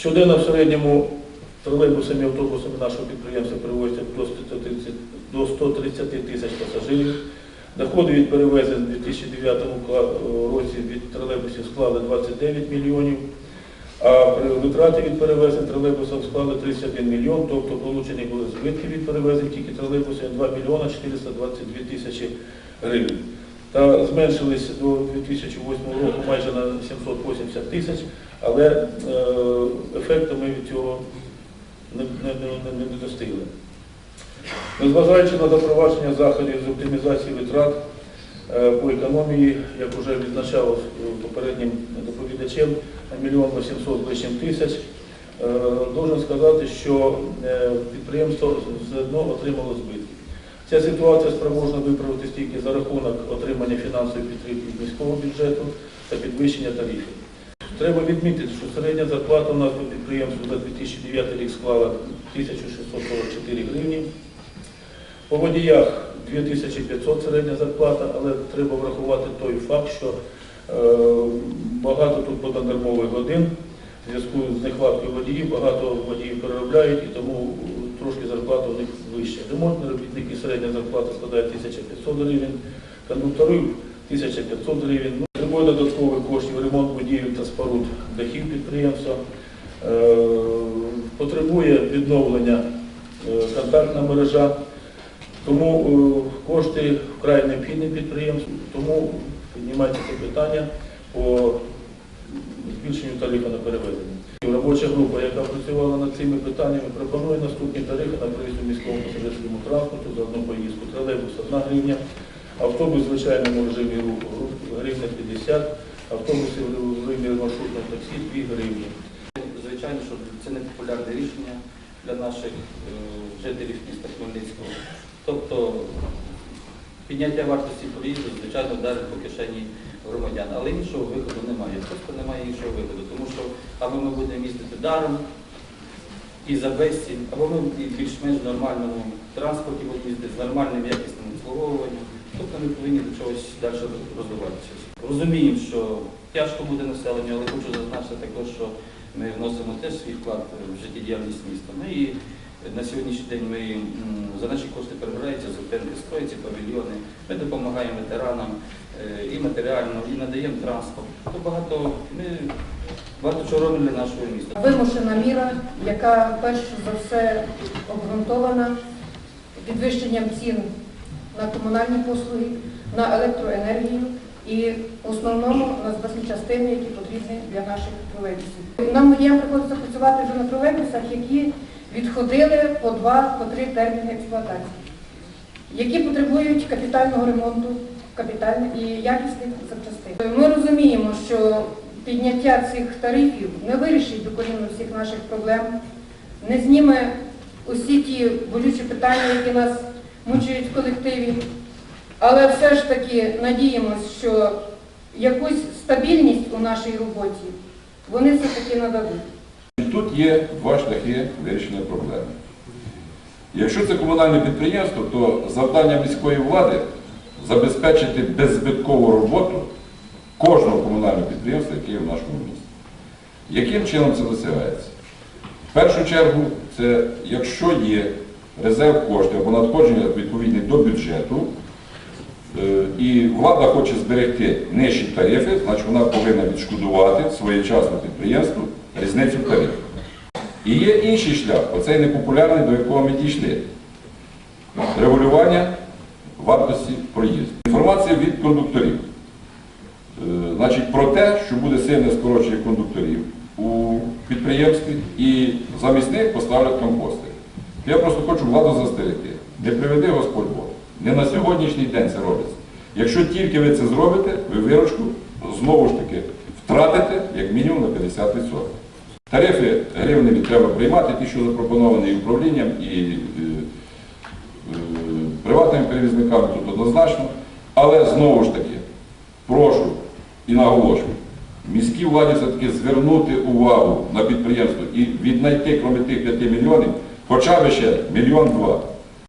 Щоденно в середньому тролейбусами і автобусами нашого підприємства перевозять до 130 тисяч пасажирів. Доходи від перевезень у 2009 році від тролейбусів склали 29 мільйонів, а витрати від перевезень тролейбусів склали 31 мільйон, тобто получені були збитки від перевезень тільки тролейбусів 2 мільйона 422 тисячі гривень. Та зменшились до 2008 року майже на 780 тисяч, але е, ефекту ми від цього не, не, не, не достигли. Незважаючи на запровадження заходів з оптимізації витрат е, по економії, як вже відзначав попереднім доповідачем, на мільйон 800 з лишнім тисяч, е, должен сказати, що підприємство заодно отримало збитки. Ця ситуація спроможна виправити тільки за рахунок отримання фінансової підтримки міського бюджету та підвищення тарифів. Треба відмітити, що середня зарплата у нас по підприємству за 2009 рік склала 1644 гривні. По водіях 2500 середня зарплата, але треба врахувати той факт, що е, багато тут позанормових годин. В зв'язку з нехваткою водіїв, багато водіїв переробляють і тому трошки зарплата у них вища. Ремонтні робітники середня зарплата складає 1500 гривень, кондукторів 1500 гривень. Ну, Требує додаткових коштів ремонт будівель та споруд дахів підприємства. Е, Потребує відновлення е, контактна мережа. Тому е, кошти вкрай необхідні підприємству, тому піднімається це питання по збільшенню тарифу на перевезення. Робоча група, яка працювала над цими питаннями, пропонує наступні тарифи на проїзд у міському пасажирському транспорту за одну поїздку. Тролейбус 1 гривня, автобус в звичайному режимі руху гривня 50, автобуси в режимі маршрутного таксі 2 гривні. Звичайно, що це не популярне рішення для наших е, жителів міста Хмельницького. Тобто підняття вартості проїзду, звичайно, вдарить по кишені громадян, але іншого виходу немає. Просто немає іншого виходу, тому що або ми будемо їздити даром і за безцінь, або ми в більш-менш нормальному транспорті будемо їздити з нормальним якісним обслуговуванням. Тобто ми повинні до чогось далі розвиватися. Розуміємо, що тяжко буде населенню, але хочу зазначити також, що ми вносимо теж свій вклад в життєдіяльність міста. Ну на сьогоднішній день ми за наші кошти перебираються зупинки строїться, павільйони. Ми допомагаємо ветеранам е, і матеріально, і надаємо транспорт. То багато ми багато чого робимо для нашого міста. Вимушена міра, яка перш за все обґрунтована підвищенням цін на комунальні послуги, на електроенергію і в основному на запасні частини, які потрібні для наших тролейбусів. Нам приходиться працювати вже на тролейбусах, які відходили по два, по три терміни експлуатації, які потребують капітального ремонту і якісних запчастин. Ми розуміємо, що підняття цих тарифів не вирішить докорінно всіх наших проблем, не зніме усі ті болючі питання, які нас мучують в колективі. Але все ж таки надіємось, що якусь стабільність у нашій роботі вони все-таки нададуть. Тут є два шляхи вирішення проблеми. Якщо це комунальне підприємство, то завдання міської влади забезпечити беззбиткову роботу кожного комунального підприємства, яке є в нашому місті. Яким чином це досягається? В першу чергу, це якщо є резерв коштів або надходження відповідні до бюджету, е, і влада хоче зберегти нижчі тарифи, значить вона повинна відшкодувати своєчасно підприємству різницю тарифів. І є інший шлях, оцей непопулярний, до якого ми дійшли. Регулювання вартості проїзду. Інформація від кондукторів. Е, Значить, про те, що буде сильне скорочення кондукторів у підприємстві і замість них поставлять компости. Я просто хочу владу застерегти. Не приведи Господь Бог. Не на сьогоднішній день це робиться. Якщо тільки ви це зробите, ви виручку знову ж таки втратите як мінімум на 50%. Тарифи гривневі треба приймати, ті, що запропоновані і управлінням, і е, е, приватними перевізниками тут однозначно. Але знову ж таки, прошу і наголошую, міській владі все-таки звернути увагу на підприємство і віднайти, крім тих 5 мільйонів, хоча б ще мільйон-два